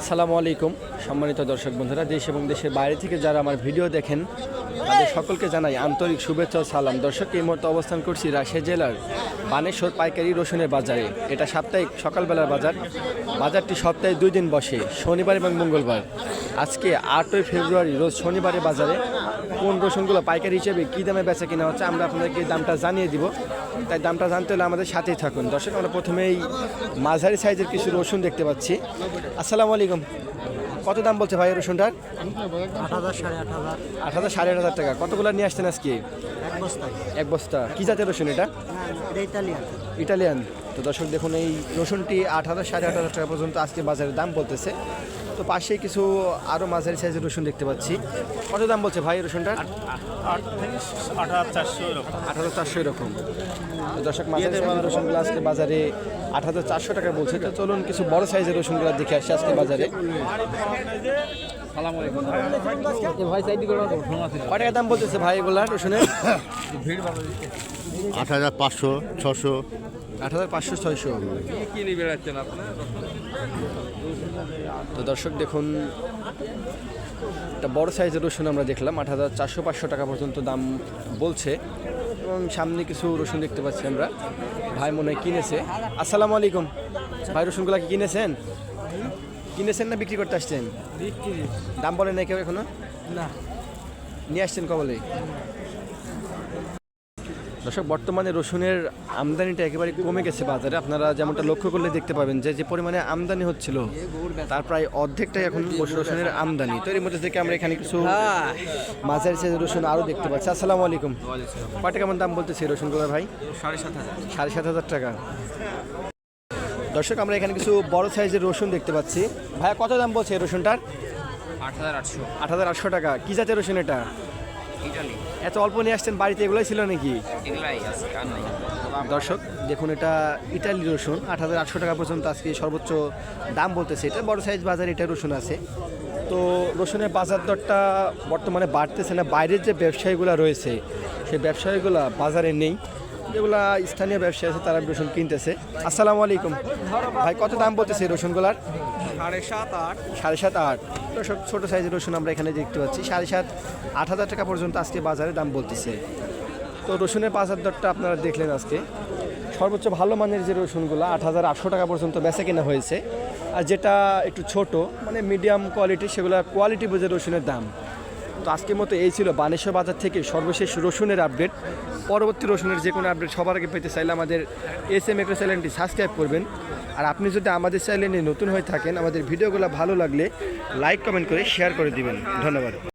আসসালামু আলাইকুম, সম্মানিত দর্শক বন্ধুরা, দেশ এবং দেশের বাইরে থেকে যারা আমার ভিডিও দেখেন, তাদের সকলকে জানাই আন্তরিক শুভেচ্ছা ও সালাম। দর্শক, এই মুহূর্তে অবস্থান করছি রাজশাহী জেলার বানেশ্বর পাইকারি রসুনের বাজারে। এটা সাপ্তাহিক সকালবেলার বাজার। বাজারটি সপ্তাহে দুই দিন বসে, শনিবার এবং মঙ্গলবার। আজকে আটই ফেব্রুয়ারি, রোজ শনিবারে বাজারে কোন রসুনগুলো পাইকারি হিসেবে কী দামে বেচা কিনা হচ্ছে আমরা আপনাদেরকে দামটা জানিয়ে দিব। তাই দামটা জানতে হলে আমাদের সাথেই থাকুন। দর্শক আমরা প্রথমেই মাঝারি সাইজের কিছু রসুন দেখতে পাচ্ছি। আসসালামু আলাইকুম। কত দাম বলছে ভাই রসুনটার? আট হাজার সাড়ে আট হাজার। টাকা। কতগুলো নিয়ে আসছেন আজকে? এক বস্তা। কি জাতের রসুন এটা? ইটালিয়ান তো দর্শক দেখুন এই রসুনটি আট হাজার সাড়ে আট হাজার টাকা পর্যন্ত আজকে বাজারে দাম বলতেছে। তো পাশেই কিছু আরও মাঝারি সাইজের রসুন দেখতে পাচ্ছি। কত দাম বলছে ভাই রসুনটা হাজার চারশো এরকম। দর্শক মাঝারি সাইজের রসুনগুলো আজকে বাজারে আট হাজার চারশো টাকা বলছে। তো চলুন কিছু বড় সাইজের রসুনগুলো দেখে আসি আজকে বাজারে। কয় টাকা দাম বলতেছে ভাই এগুলা রসুনের? আট হাজার পাঁচশো ছশো। আট হাজার পাঁচশো ছয়শো। তো দর্শক দেখুন একটা বড় সাইজের রসুন আমরা দেখলাম আট হাজার চারশো পাঁচশো টাকা পর্যন্ত দাম বলছে। এবং সামনে কিছু রসুন দেখতে পাচ্ছি আমরা। ভাই মনে হয় কিনেছে। আসসালামু আলাইকুম। ভাই রসুনগুলা কি কিনেছেন? কিনেছেন না বিক্রি করতে আসছেন? দাম বলেন নাই কেউ এখনও? না। নিয়ে আসছেন কবলে? দর্শক বর্তমানে রসুনের আমদানিটা একেবারে কমে গেছে বাজারে। আপনারা যেমনটা লক্ষ্য করলে দেখতে পাবেন যে যে পরিমাণে আমদানি হচ্ছিল তার প্রায় অর্ধেকটাই এখন রসুনের আমদানি। তো এর মধ্যে থেকে আমরা এখানে কিছু মাঝারি সাইজের রসুন আরও দেখতে পাচ্ছি। আসসালামু আলাইকুম। কয়টা কেমন দাম বলতেছি রসুনগুলোর ভাই? সাড়ে সাত হাজার সাড়ে সাত হাজার টাকা। দর্শক আমরা এখানে কিছু বড় সাইজের রসুন দেখতে পাচ্ছি। ভাইয়া কত দাম বলছে রসুনটার? আট হাজার আটশো। আট হাজার আটশো টাকা। কী জাতের রসুন এটা? ইটালি। এত অল্প নিয়ে আসছেন বাড়িতে এগুলোই ছিল নাকি? এগুলাই আছে আর নাই। দর্শক দেখুন এটা ইটালি রসুন আট হাজার আটশো টাকা পর্যন্ত আজকে সর্বোচ্চ দাম বলতেছে। এটা বড় সাইজ বাজারে এটা রসুন আছে। তো রসুনের বাজার দরটা বর্তমানে বাড়তেছে না বাইরের যে ব্যবসায়ীগুলো রয়েছে সেই ব্যবসায়ীগুলো বাজারে নেই। যেগুলা স্থানীয় ব্যবসায়ী আছে তারা রসুন কিনতেছে। আসসালামু আলাইকুম। ভাই কত দাম বলতেছে রসুনগুলার? সাড়ে সাত আট। সাড়ে সাত আট। দর্শক ছোটো সাইজের রসুন আমরা এখানে দেখতে পাচ্ছি। সাড়ে সাত আট হাজার টাকা পর্যন্ত আজকে বাজারে দাম বলতেছে। তো রসুনের বাজার দরটা আপনারা দেখলেন আজকে। সর্বোচ্চ ভালো মানের যে রসুনগুলো আট হাজার আটশো টাকা পর্যন্ত বেচা কেনা হয়েছে। আর যেটা একটু ছোট মানে মিডিয়াম কোয়ালিটি সেগুলো কোয়ালিটি বুঝে রসুনের দাম। তো আজকের মতো এই ছিল বানেশ্বর বাজার থেকে সর্বশেষ রসুনের আপডেট। পরবর্তী রসুনের যে কোনো আপডেট সবার আগে পেতে চাইলে আমাদের এস এম এগ্রো চ্যানেলটি সাবস্ক্রাইব করবেন। আর আপনি যদি আমাদের চ্যানেলে নতুন হয়ে থাকেন, আমাদের ভিডিওগুলো ভালো লাগলে লাইক, কমেন্ট করে শেয়ার করে দিবেন। ধন্যবাদ।